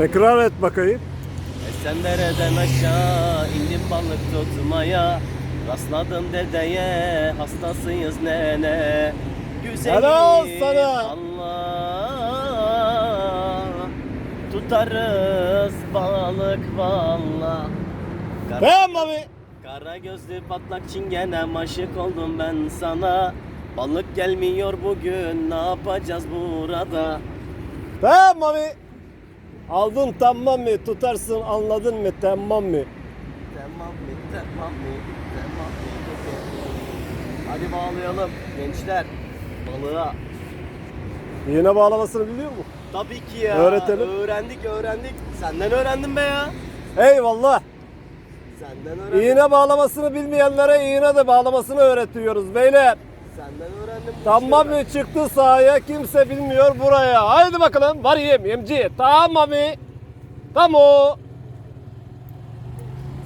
Tekrar et bakayım. Sen dereden aşağı indim balık tutmaya Rastladım dedeye hastasıyız nene Güzelim Helal sana. Allah Tutarız balık valla Kara, Tamam abi. kara gözlü patlak çingenem aşık oldum ben sana Balık gelmiyor bugün ne yapacağız burada Tamam abi. Aldın tamam mı? Tutarsın anladın mı? Tamam mı? Tamam mı? Tamam mı? Tamam mı? Hadi bağlayalım gençler. Balığa. İğne bağlamasını biliyor musun? Tabii ki ya. Öğretelim. Öğrendik öğrendik. Senden öğrendim be ya. Eyvallah. Senden öğrendim. İğne bağlamasını bilmeyenlere iğne de bağlamasını öğretiyoruz beyler. Senden öğrendim. Tamam mı? Çıktı sahaya kimse bilmiyor buraya. Haydi bakalım. Var yem yemci. Tamam mı? Tamam.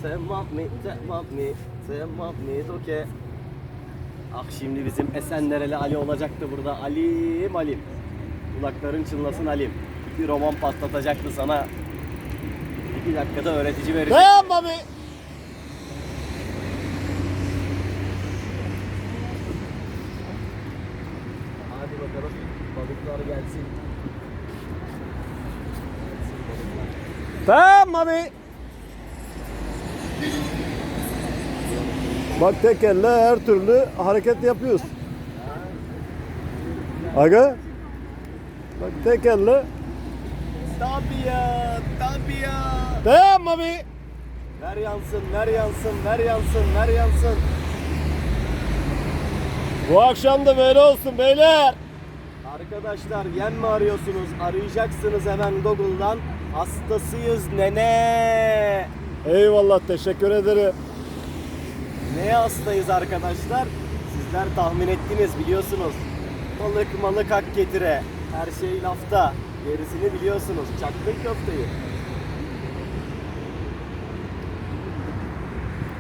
Tamam mı? Tamam mı? Tamam mı? Okey. Ah şimdi bizim Esenlereli Ali olacaktı burada. Alim Alim. Kulakların çınlasın Alim. Bir roman patlatacaktı sana. İki dakikada öğretici verecek. Tamam mı? Hadi bakalım balıklar gelsin. Tamam mı? Bak tek elle her türlü hareket yapıyoruz. Aga. Bak tek elle. Tabii ya, tabii ya. Tamam mı? Ver yansın, ver yansın, ver yansın, ver yansın. Bu akşam da böyle olsun beyler. Arkadaşlar yem mi arıyorsunuz? Arayacaksınız hemen Google'dan. Hastasıyız nene. Eyvallah teşekkür ederim. Neye hastayız arkadaşlar? Sizler tahmin ettiniz biliyorsunuz. Balık malık hak getire. Her şey lafta. Gerisini biliyorsunuz. Çaktın köfteyi.